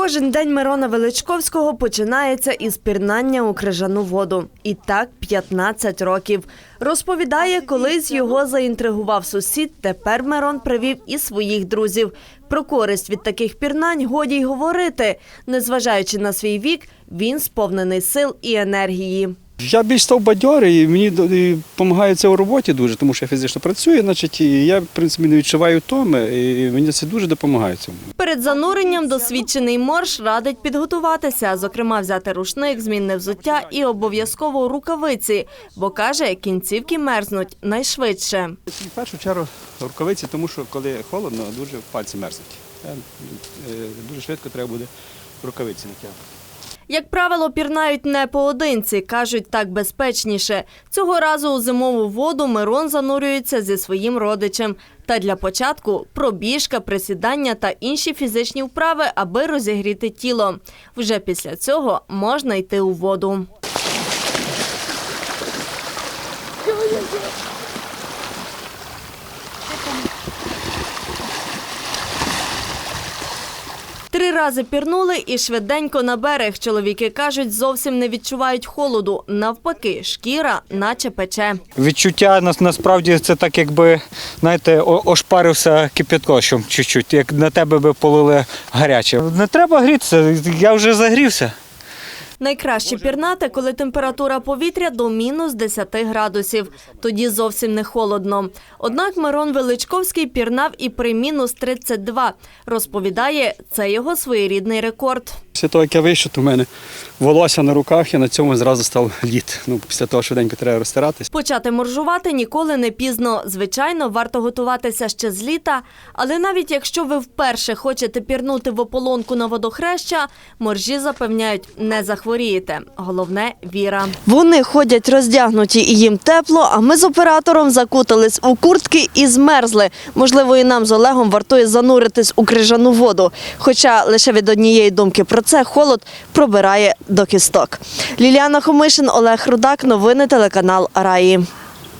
Кожен день Мирона Величковського починається із пірнання у крижану воду. І так 15 років. Розповідає, колись його заінтригував сусід, тепер Мирон привів і своїх друзів. Про користь від таких пірнань годі й говорити. Незважаючи на свій вік, він сповнений сил і енергії. Я більш став бадьорий, і мені допомагає це у роботі дуже, тому що я фізично працюю, значить, і я в принципі не відчуваю томи, і мені це дуже допомагає цьому. Перед зануренням досвідчений морж радить підготуватися, зокрема взяти рушник, змінне взуття і обов'язково рукавиці, бо каже, кінцівки мерзнуть найшвидше. В першу чергу рукавиці, тому що коли холодно, дуже пальці мерзнуть. Е, е, Дуже швидко треба буде рукавиці натягувати. Як правило, пірнають не поодинці, кажуть так безпечніше. Цього разу у зимову воду Мирон занурюється зі своїм родичем. Та для початку пробіжка, присідання та інші фізичні вправи, аби розігріти тіло. Вже після цього можна йти у воду. Три рази пірнули і швиденько на берег. Чоловіки кажуть, зовсім не відчувають холоду. Навпаки, шкіра наче пече. Відчуття нас насправді це так, якби знаєте, ошпарився кипятком чуть-чуть, як на тебе би полили гаряче. Не треба грітися, я вже загрівся. Найкраще пірнати, коли температура повітря до мінус 10 градусів. Тоді зовсім не холодно. Однак Мирон Величковський пірнав і при мінус 32. Розповідає, це його своєрідний рекорд. Після того, як я вийшов, в мене волосся на руках і на цьому зразу став лід. Ну, після того швиденько треба розтиратись. Почати моржувати ніколи не пізно. Звичайно, варто готуватися ще з літа. Але навіть якщо ви вперше хочете пірнути в ополонку на водохреща, моржі запевняють, не захворієте. Головне віра. Вони ходять роздягнуті і їм тепло. А ми з оператором закутались у куртки і змерзли. Можливо, і нам з Олегом вартує зануритись у крижану воду. Хоча лише від однієї думки про це холод пробирає до кісток. Ліліана Хомишин, Олег Рудак. Новини телеканал Раї.